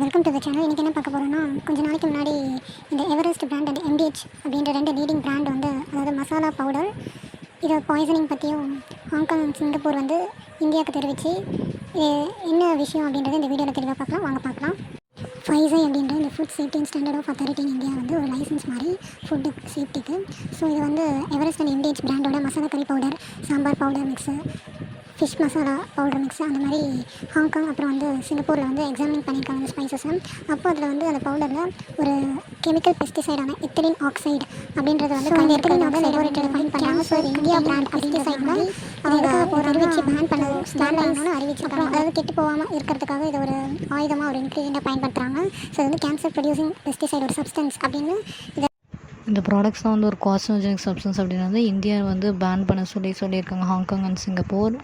Welcome to the channel இன்றைக்கி என்ன பார்க்க போகிறோம்னா கொஞ்சம் நாளைக்கு முன்னாடி இந்த எவரெஸ்ட் பிராண்ட் அண்ட் எம்டிஹெச் அப்படின்ற ரெண்டு லீடிங் பிராண்ட் வந்து அதாவது மசாலா பவுடர் இதை பாய்சனிங் பற்றியும் ஹாங்காங் சிங்கப்பூர் வந்து இந்தியாவுக்கு தெரிவித்து இது என்ன விஷயம் அப்படின்றத இந்த வீடியோவில் தெளிவாக பார்க்கலாம். வாங்க பார்க்கலாம். ஃபைசை அப்படின்ற இந்த food safety and standard of authority in India வந்து ஒரு லைசன்ஸ் மாதிரி ஃபுட்டு சேஃப்டிக்கு ஸோ இது வந்து எவரெஸ்ட் அண்ட் எம்டிஹெச் பிராண்டோட masala curry powder sambar powder mix fish masala powder mix அந்த மாதிரி ஹாங்காங் அப்புறம் வந்து சிங்கப்பூரில் வந்து எக்ஸாமின் பண்ணியிருக்காங்க அந்த ஸ்பைசஸை அப்போ அதில் வந்து அந்த பவுடரில் ஒரு கெமிக்கல் பெஸ்டிசைடான இத்திலின் ஆக்சைடு அப்படின்றது வந்து அந்த இத்திலின் ஆக்சைடு லெபோரேட்டரியில் ஃபைன் பண்ணாங்க ஸோ இந்தியா பிராண்ட் பெஸ்டிசைட்னா அவங்க ஒரு அறிவிச்சு பேன் பண்ண பேன் பண்ணணும்னு அறிவிச்சிருக்காங்க அதாவது கெட்டு போகாமல் இருக்கிறதுக்காக இது ஒரு ஆயுதமாக ஒரு இன்க்ரீடியண்ட்டாக பயன்படுத்துகிறாங்க ஸோ இது வந்து கேன்சர் ப்ரொடியூசிங் பெஸ்டிசைட் ஒரு சப்ஸ்டன்ஸ் அப்படின்னு இதை இந்த ப்ராடக்ட்ஸ்லாம் வந்து ஒரு கார்சினோஜெனிக் சப்ஸ்டன்ஸ் அப்படின்னு வந்து இந்தியா வந்து பேன் பண்ண சொல்லி சொல்லியிருக்காங்க ஹாங்காங் அண்ட் சிங்கப்பூர்.